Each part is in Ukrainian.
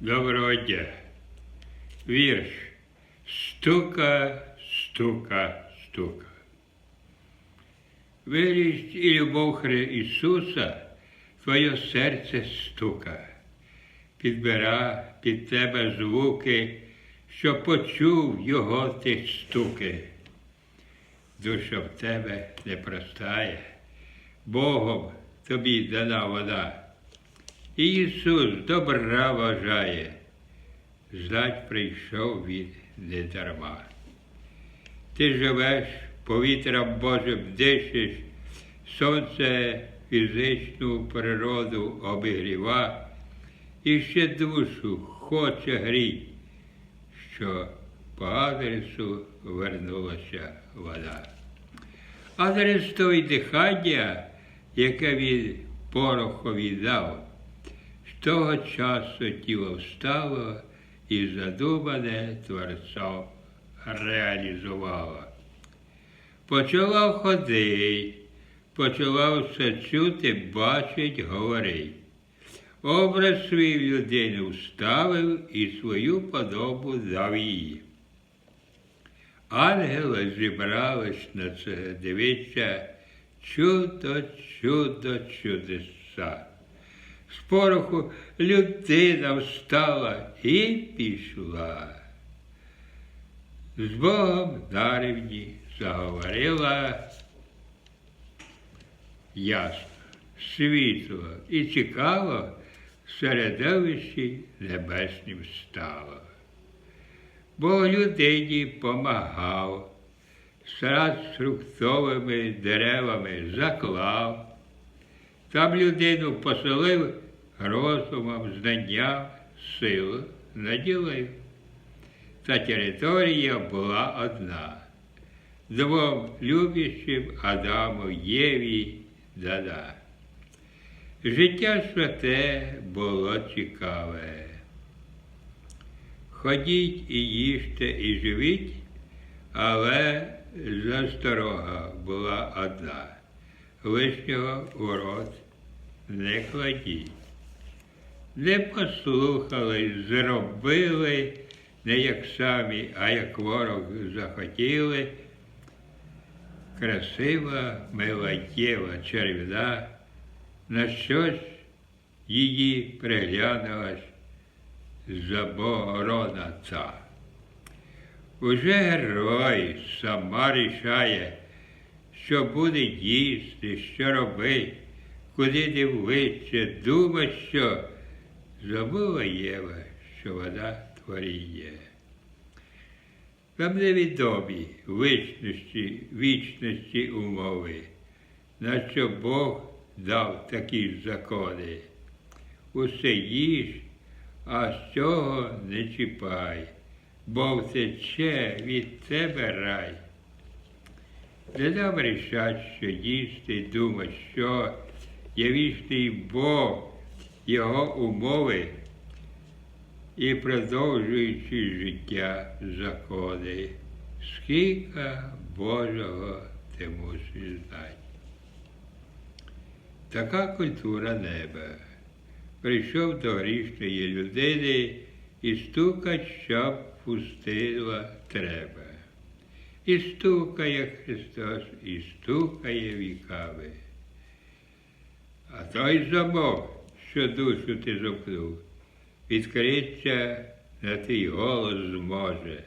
Доброго дня. Вірш. Стука, стука, стука. Вирість і любов Хри Ісуса, твоє серце стука. Підбира під тебе звуки, що почув його ти стуки. Душа в тебе не простає, Богом тобі дана вода. Ісус добра вважає, знать прийшов він не дарма. Ти живеш, повітрям Божим дишиш, сонце фізичну природу обігріва, і ще душу хоче гріть, що по адресу вернулася вода. Адрес той дихання, яке він порохові дав, того часу тіло встало і задумане Творцом реалізувало. Почала ходить, почала все чути, бачить, говорить. Образ свій в людину вставив і свою подобу дав їй. Ангели зібрались на це, дивіться, чудо, чудо, чудеса. З пороху людина встала і пішла. З Богом на рівні заговорила ясно, світло і цікаво в середовищі небеснім стало. Бо людині помагав, сад з фруктовими деревами заклав, там людину поселив розумом, знанням, силу наділив. Та територія була одна. Двом любящим Адаму Єві дада. Життя святе було цікаве. Ходіть і їжте, і живіть, але засторога була одна. Лишнього у рот не кладіть. Не послухали, зробили не як самі, а як ворог захотіли. Красива, мила дєва червна, на щось її приглянулась заборона ця. Уже герой сама рішає, що буде їсти, що робить, куди дивитися, думать, що забула Єва, що вода творіє. Нам невідомі вічності, вічності умови, на що Бог дав такі закони. Усе їж, а з цього не чіпай, бо втече від тебе рай. Не рішать, що їсти, думать, що є вічний Бог, Його умови і продовжуючи життя закони. Скільки Божого ти мусиш знати. Така культура неба. Прийшов до грішної людини і стукать, щоб пустила треба. І стукає Христос, і стукає віками. А той замок, що душу ти зупнув, відкриться на твій голос зможе.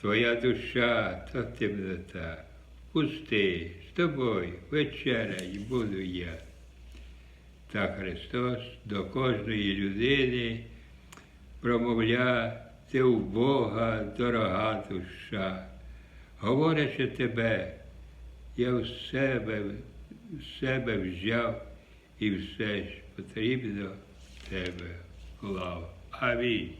Твоя душа то темнота. Пусти, з тобою вечерять буду я. Та Христос до кожної людини промовля ти у Бога дорога душа. Говорячи тебе, я в себе, в себе взяв і все ж потрібно тебе клав. Амінь.